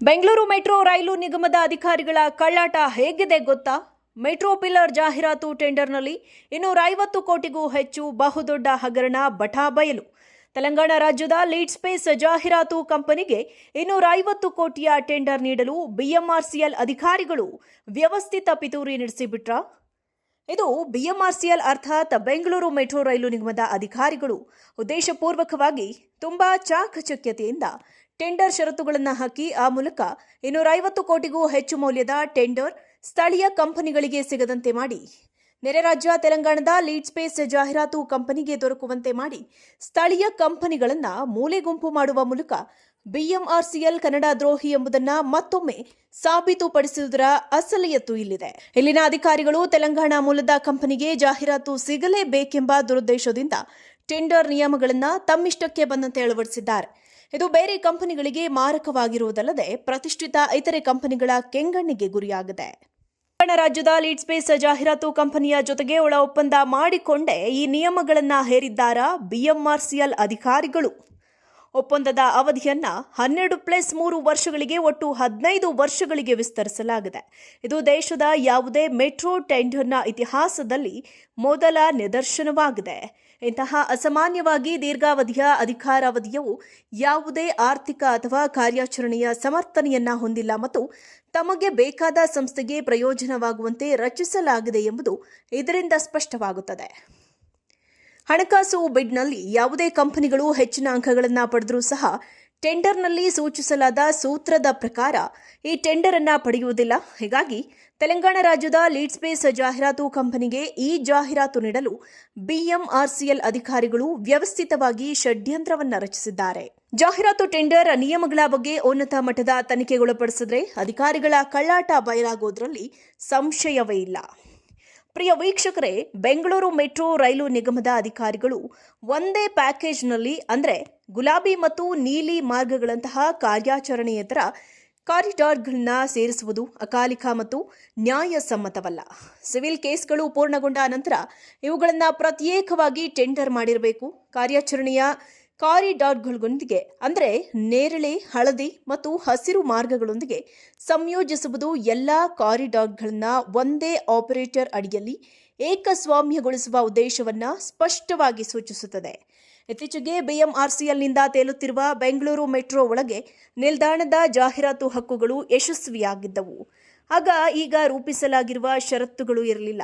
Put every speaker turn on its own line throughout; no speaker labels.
Bengaluru metro ರೈಲು ನಿಗಮದ ಅಧಿಕಾರಿಗಳ ಕಳ್ಳಾಟ ಹೇಗಿದೆ ಗೊತ್ತಾ? ಮೆಟ್ರೋ ಪಿಲ್ಲರ್ ಜಾಹೀರಾತು ಟೆಂಡರ್ನಲ್ಲಿ ಇನ್ನೂರ ಐವತ್ತು ಕೋಟಿಗೂ ಹೆಚ್ಚು ಬಹುದೊಡ್ಡ ಹಗರಣ ಬಠಾ ಬಯಲು ತೆಲಂಗಾಣ ರಾಜ್ಯದ ಲೀಡ್ ಸ್ಪೇಸ್ ಜಾಹೀರಾತು ಕಂಪನಿಗೆ ಇನ್ನೂರ ಐವತ್ತು ಕೋಟಿಯ ಟೆಂಡರ್ ನೀಡಲು ಬಿಎಂಆರ್ಸಿಎಲ್ ಅಧಿಕಾರಿಗಳು ವ್ಯವಸ್ಥಿತ ಪಿತೂರಿ ನಡೆಸಿಬಿಟ್ರಾ? ಇದು ಬಿಎಂಆರ್ಸಿಎಲ್ ಅರ್ಥಾತ್ ಬೆಂಗಳೂರು ಮೆಟ್ರೋ ರೈಲು ನಿಗಮದ ಅಧಿಕಾರಿಗಳು ಉದ್ದೇಶಪೂರ್ವಕವಾಗಿ ತುಂಬಾ ಚಾಕಚಕ್ಯತೆಯಿಂದ ಟೆಂಡರ್ ಷರತ್ತುಗಳನ್ನು ಹಾಕಿ, ಆ ಮೂಲಕ ಇನ್ನೂರ ಐವತ್ತು ಕೋಟಿಗೂ ಹೆಚ್ಚು ಮೌಲ್ಯದ ಟೆಂಡರ್ ಸ್ಥಳೀಯ ಕಂಪನಿಗಳಿಗೆ ಸಿಗದಂತೆ ಮಾಡಿ, ನೆರೆ ರಾಜ್ಯ ತೆಲಂಗಾಣದ ಲೀಡ್ ಸ್ಪೇಸ್ ಜಾಹೀರಾತು ಕಂಪನಿಗೆ ದೊರಕುವಂತೆ ಮಾಡಿ, ಸ್ಥಳೀಯ ಕಂಪನಿಗಳನ್ನು ಮೂಲೆ ಗುಂಪು ಮಾಡುವ ಮೂಲಕ ಬಿಎಂಆರ್ಸಿಎಲ್ ಕನ್ನಡ ದ್ರೋಹಿ ಎಂಬುದನ್ನ ಮತ್ತೊಮ್ಮೆ ಸಾಬೀತುಪಡಿಸುವುದರ ಅಸಲಿಯತ್ತು ಇಲ್ಲಿದೆ. ಇಲ್ಲಿನ ಅಧಿಕಾರಿಗಳು ತೆಲಂಗಾಣ ಮೂಲದ ಕಂಪನಿಗೆ ಜಾಹೀರಾತು ಸಿಗಲೇಬೇಕೆಂಬ ದುರುದ್ದೇಶದಿಂದ ಟೆಂಡರ್ ನಿಯಮಗಳನ್ನು ತಮ್ಮಿಷ್ಟಕ್ಕೆ ಬಂದಂತೆ ಅಳವಡಿಸಿದ್ದಾರೆ. ಇದು ಬೇರೆ ಕಂಪನಿಗಳಿಗೆ ಮಾರಕವಾಗಿರುವುದಲ್ಲದೆ ಪ್ರತಿಷ್ಠಿತ ಇತರೆ ಕಂಪನಿಗಳ ಕೆಂಗಣ್ಣಿಗೆ ಗುರಿಯಾಗಿದೆ. ತೆಲಂಗಾಣ ರಾಜ್ಯದ ಲೀಡ್ ಸ್ಪೇಸ್ ಜಾಹೀರಾತು ಕಂಪನಿಯ ಜೊತೆಗೆ ಒಳ ಒಪ್ಪಂದ ಮಾಡಿಕೊಂಡೇ ಈ ನಿಯಮಗಳನ್ನು ಹೇರಿದ್ದಾರಾ ಬಿಎಂಆರ್ಸಿಎಲ್ ಅಧಿಕಾರಿಗಳು? ಒಪ್ಪಂದದ ಅವಧಿಯನ್ನು ಹನ್ನೆರಡು ಪ್ಲಸ್ ಮೂರು ವರ್ಷಗಳಿಗೆ ಒಟ್ಟು ಹದಿನೈದು ವರ್ಷಗಳಿಗೆ ವಿಸ್ತರಿಸಲಾಗಿದೆ. ಇದು ದೇಶದ ಯಾವುದೇ ಮೆಟ್ರೋ ಟೆಂಡರ್ನ ಇತಿಹಾಸದಲ್ಲಿ ಮೊದಲ ನಿದರ್ಶನವಾಗಿದೆ. ಇಂತಹ ಅಸಾಮಾನ್ಯವಾಗಿ ದೀರ್ಘಾವಧಿಯ ಅಧಿಕಾರಾವಧಿಯು ಯಾವುದೇ ಆರ್ಥಿಕ ಅಥವಾ ಕಾರ್ಯಾಚರಣೆಯ ಸಮರ್ಥನೆಯನ್ನ ಹೊಂದಿಲ್ಲ ಮತ್ತು ತಮಗೆ ಬೇಕಾದ ಸಂಸ್ಥೆಗೆ ಪ್ರಯೋಜನವಾಗುವಂತೆ ರಚಿಸಲಾಗಿದೆ ಎಂಬುದು ಇದರಿಂದ ಸ್ಪಷ್ಟವಾಗುತ್ತದೆ. ಹಣಕಾಸು ಬಿಡ್ನಲ್ಲಿ ಯಾವುದೇ ಕಂಪನಿಗಳು ಹೆಚ್ಚಿನ ಅಂಕಗಳನ್ನು ಪಡೆದರೂ ಸಹ ಟೆಂಡರ್ನಲ್ಲಿ ಸೂಚಿಸಲಾದ ಸೂತ್ರದ ಪ್ರಕಾರ ಈ ಟೆಂಡರ್ ಅನ್ನ ಪಡೆಯುವುದಿಲ್ಲ. ಹೀಗಾಗಿ ತೆಲಂಗಾಣ ರಾಜ್ಯದ ಲೀಡ್ ಸ್ಪೇಸ್ ಜಾಹೀರಾತು ಕಂಪನಿಗೆ ಈ ಜಾಹೀರಾತು ನೀಡಲು ಬಿಎಂಆರ್ಸಿಎಲ್ ಅಧಿಕಾರಿಗಳು ವ್ಯವಸ್ಥಿತವಾಗಿ ಷಡ್ಯಂತ್ರವನ್ನು ರಚಿಸಿದ್ದಾರೆ. ಜಾಹೀರಾತು ಟೆಂಡರ್ ನಿಯಮಗಳ ಬಗ್ಗೆ ಉನ್ನತ ಮಟ್ಟದ ತನಿಖೆಗೊಳಪಡಿಸಿದ್ರೆ ಅಧಿಕಾರಿಗಳ ಕಳ್ಳಾಟ ಬಯಲಾಗೋದ್ರಲ್ಲಿ ಸಂಶಯವೇ ಇಲ್ಲ. ಪ್ರಿಯ ವೀಕ್ಷಕರೇ, ಬೆಂಗಳೂರು ಮೆಟ್ರೋ ರೈಲು ನಿಗಮದ ಅಧಿಕಾರಿಗಳು ಒಂದೇ ಪ್ಯಾಕೇಜ್ನಲ್ಲಿ ಅಂದರೆ ಗುಲಾಬಿ ಮತ್ತು ನೀಲಿ ಮಾರ್ಗಗಳಂತಹ ಕಾರ್ಯಾಚರಣೆಯೇತರ ಕಾರಿಡಾರ್ಗಳನ್ನ ಸೇರಿಸುವುದು ಅಕಾಲಿಕ ಮತ್ತು ನ್ಯಾಯಸಮ್ಮತವಲ್ಲ. ಸಿವಿಲ್ ಕೇಸ್ಗಳು ಪೂರ್ಣಗೊಂಡ ನಂತರ ಇವುಗಳನ್ನು ಪ್ರತ್ಯೇಕವಾಗಿ ಟೆಂಡರ್ ಮಾಡಿರಬೇಕು. ಕಾರ್ಯಾಚರಣೆಯ ಕಾರಿಡಾರ್ಗಳೊಂದಿಗೆ, ಅಂದರೆ ನೇರಳೆ, ಹಳದಿ ಮತ್ತು ಹಸಿರು ಮಾರ್ಗಗಳೊಂದಿಗೆ ಸಂಯೋಜಿಸುವುದು ಎಲ್ಲ ಕಾರಿಡಾರ್ಗಳನ್ನ ಒಂದೇ ಆಪರೇಟರ್ ಅಡಿಯಲ್ಲಿ ಏಕಸ್ವಾಮ್ಯಗೊಳಿಸುವ ಉದ್ದೇಶವನ್ನು ಸ್ಪಷ್ಟವಾಗಿ ಸೂಚಿಸುತ್ತದೆ. ಇತ್ತೀಚೆಗೆ ಬಿಎಂಆರ್ಸಿಎಲ್ನಿಂದ ತೇಲುತ್ತಿರುವ ಬೆಂಗಳೂರು ಮೆಟ್ರೋ ಒಳಗೆ ನಿಲ್ದಾಣದ ಜಾಹೀರಾತು ಹಕ್ಕುಗಳು ಯಶಸ್ವಿಯಾಗಿದ್ದವು. ಆಗ ಈಗ ರೂಪಿಸಲಾಗಿರುವ ಷರತ್ತುಗಳು ಇರಲಿಲ್ಲ.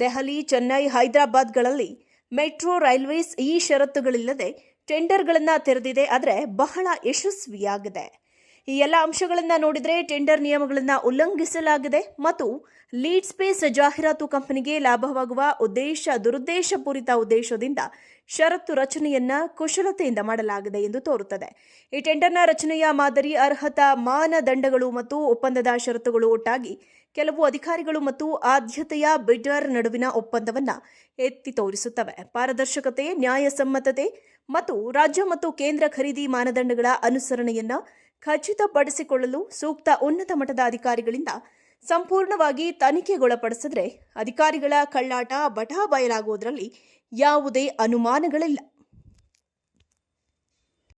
ದೆಹಲಿ, ಚೆನ್ನೈ, ಹೈದರಾಬಾದ್ಗಳಲ್ಲಿ ಮೆಟ್ರೋ ರೈಲ್ವೇಸ್ ಈ ಷರತ್ತುಗಳಿಲ್ಲದೆ ಟೆಂಡರ್ಗಳನ್ನು ತೆರೆದಿದೆ ಆದರೆ ಬಹಳ ಯಶಸ್ವಿಯಾಗಿದೆ. ಈ ಎಲ್ಲ ಅಂಶಗಳನ್ನು ನೋಡಿದರೆ ಟೆಂಡರ್ ನಿಯಮಗಳನ್ನು ಉಲ್ಲಂಘಿಸಲಾಗಿದೆ ಮತ್ತು ಲೀಡ್ ಸ್ಪೇಸ್ ಜಾಹೀರಾತು ಕಂಪನಿಗೆ ಲಾಭವಾಗುವ ಉದ್ದೇಶ, ದುರುದ್ದೇಶಪೂರಿತ ಉದ್ದೇಶದಿಂದ ಷರತ್ತು ರಚನೆಯನ್ನ ಕುಶಲತೆಯಿಂದ ಮಾಡಲಾಗಿದೆ ಎಂದು ತೋರುತ್ತದೆ. ಈ ಟೆಂಡರ್ನ ರಚನೆಯ ಮಾದರಿ ಅರ್ಹತಾ ಮಾನದಂಡಗಳು ಮತ್ತು ಒಪ್ಪಂದದ ಷರತ್ತುಗಳು ಒಟ್ಟಾಗಿ ಕೆಲವು ಅಧಿಕಾರಿಗಳು ಮತ್ತು ಆದ್ಯತೆಯ ಬಿಡರ್ ನಡುವಿನ ಒಪ್ಪಂದವನ್ನ ಎತ್ತಿ ತೋರಿಸುತ್ತವೆ. ಪಾರದರ್ಶಕತೆ, ನ್ಯಾಯಸಮ್ಮತತೆ ಮತ್ತು ರಾಜ್ಯ ಮತ್ತು ಕೇಂದ್ರ ಖರೀದಿ ಮಾನದಂಡಗಳ ಅನುಸರಣೆಯನ್ನ ಖಚಿತಪಡಿಸಿಕೊಳ್ಳಲು ಸೂಕ್ತ ಉನ್ನತ ಮಟ್ಟದ ಅಧಿಕಾರಿಗಳಿಂದ ಸಂಪೂರ್ಣವಾಗಿ ತನಿಖೆಗೊಳಪಡಿಸಿದ್ರೆ ಅಧಿಕಾರಿಗಳ ಕಳ್ಳಾಟ ಬಟಾ ಬಯಲಾಗುವುದರಲ್ಲಿ ಯಾವುದೇ ಅನುಮಾನಗಳಿಲ್ಲ.